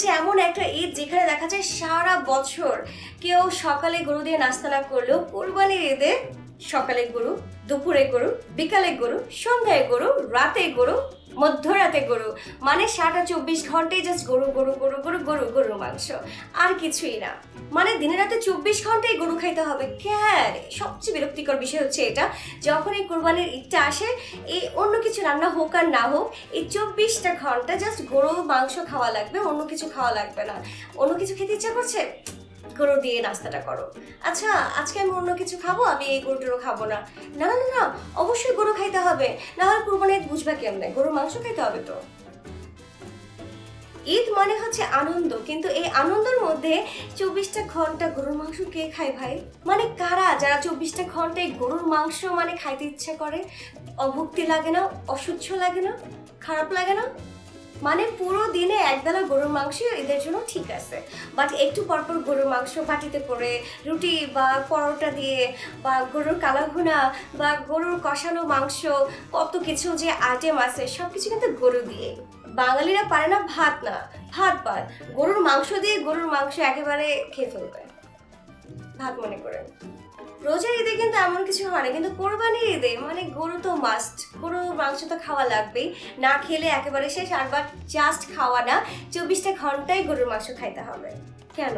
হচ্ছে এমন একটা ঈদ যেখানে দেখা যায় সারা বছর কেউ সকালে গরু দিয়ে নাস্তা না করলেও কোরবানির ঈদে সকালে গরু, দুপুরে গরু, বিকালে গরু, সন্ধ্যায় গরু, রাতে গরু মধ্যরাতে গরু মানে সারা চব্বিশ ঘন্টায় জাস্ট গরু গরু গরু গরু গরু, গরুর মাংস। আর কিছুই না। মানে দিনে রাতে চব্বিশ ঘন্টায় গরু খাইতে হবে। কেন সবচেয়ে বিরক্তিকর বিষয় হচ্ছে এটা, যখন এই কোরবানির ঈদটা আসে, এই অন্য কিছু রান্না হোক আর না হোক, এই চব্বিশটা ঘণ্টা জাস্ট গরু, মাংস খাওয়া লাগবে, অন্য কিছু খাওয়া লাগবে না। অন্য কিছু খেতে ইচ্ছা করছে? গরু দিয়ে নাস্তাটা করো। আচ্ছা আজকে আমি অন্য কিছু খাব? আমি এই গরুটারও খাব না। না না না অবশ্যই গরু খাইতে হবে। না হলে কোরবানি ঈদ বুঝবে কেমনে? গরুর মাংস খাইতে হবে তো। ঈদ মানে হচ্ছে আনন্দ, কিন্তু এই আনন্দের মধ্যে চব্বিশটা ঘণ্টা গরুর মাংস কে খায় ভাই? মানে কারা? যারা চব্বিশটা ঘন্টায় গরুর মাংস মানে খাইতে ইচ্ছে করে, অভুক্তি লাগে না অসহ্য লাগে না, খারাপ লাগে না? মানে পুরো দিনে একবেলা গরুর মাংস এদের জন্য ঠিক আছে। বাট একটু পরপর গরুর মাংস বাটিতে পড়ে রুটি বা পরোটা দিয়ে, বা গরুর কালাভুনা, বা গরুর কষানো মাংস, কত কিছু যে আইটেম আছে সব কিছু কিন্তু গরু দিয়ে। বাঙালিরা পারে না ভাত না, ভাত ভাত গরুর মাংস দিয়ে গরুর মাংস একেবারে খেয়ে ফেলবে। ভাত মনে করে। রোজার ঈদে কিন্তু এমন কিছু হয় না, কিন্তু কোরবানির ঈদে মানে গরু তো মাস্ট গরু মাংস তো খাওয়া লাগবেই। না খেলে একেবারে শেষ, আর জাস্ট খাওয়া না, চব্বিশটা ঘন্টায় গরুর মাংস খাইতে হবে। কেন?